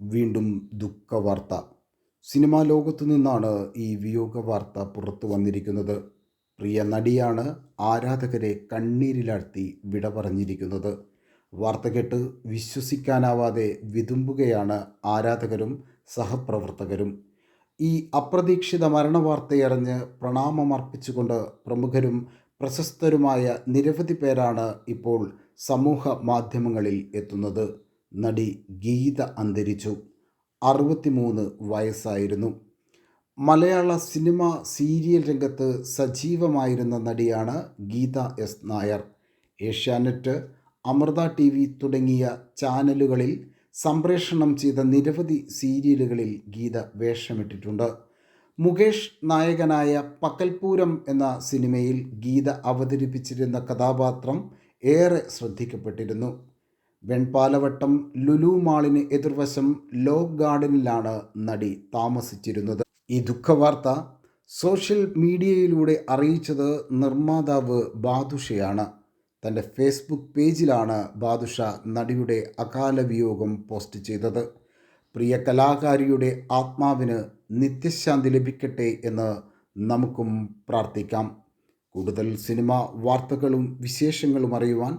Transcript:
വീണ്ടും ദുഃഖവാർത്ത. സിനിമാ ലോകത്തു നിന്നാണ് ഈ വിയോഗ വാർത്ത പുറത്തു വന്നിരിക്കുന്നത്. പ്രിയ നടിയാണ് ആരാധകരെ കണ്ണീരിലാഴ്ത്തി വിട പറഞ്ഞിരിക്കുന്നത്. വാർത്ത കേട്ട് വിശ്വസിക്കാനാവാതെ വിതുമ്പുകയാണ് ആരാധകരും സഹപ്രവർത്തകരും. ഈ അപ്രതീക്ഷിത മരണവാർത്തയറിഞ്ഞ് പ്രണാമമർപ്പിച്ചുകൊണ്ട് പ്രമുഖരും പ്രശസ്തരുമായ നിരവധി പേരാണ് ഇപ്പോൾ സമൂഹ മാധ്യമങ്ങളിൽ എത്തുന്നത്. നടി ഗീത അന്തരിച്ചു. അറുപത്തിമൂന്ന് വയസ്സായിരുന്നു. മലയാള സിനിമ സീരിയൽ രംഗത്ത് സജീവമായിരുന്ന നടിയാണ് Geetha S. Nair. Asianet Amrita T V തുടങ്ങിയ ചാനലുകളിൽ സംപ്രേഷണം ചെയ്ത നിരവധി സീരിയലുകളിൽ ഗീത വേഷമിട്ടിട്ടുണ്ട്. മുകേഷ് നായകനായ പക്കൽപൂരം എന്ന സിനിമയിൽ ഗീത അവതരിപ്പിച്ചിരുന്ന കഥാപാത്രം ഏറെ ശ്രദ്ധിക്കപ്പെട്ടിരുന്നു. വെൺപാലവട്ടം ലുലു മാളിന് എതിർവശം ലോ ഗാർഡനിലാണ് നടി താമസിച്ചിരുന്നത്. ഈ ദുഃഖവാർത്ത സോഷ്യൽ മീഡിയയിലൂടെ അറിയിച്ചത് നിർമ്മാതാവ് ബാദുഷയാണ്. തന്റെ ഫേസ്ബുക്ക് പേജിലാണ് ബാദുഷ നടിയുടെ അകാല വിയോഗം പോസ്റ്റ് ചെയ്തത്. പ്രിയ കലാകാരിയുടെ ആത്മാവിന് നിത്യശാന്തി ലഭിക്കട്ടെ എന്ന് നമുക്കും പ്രാർത്ഥിക്കാം. കൂടുതൽ സിനിമ വാർത്തകളും വിശേഷങ്ങളും അറിയുവാൻ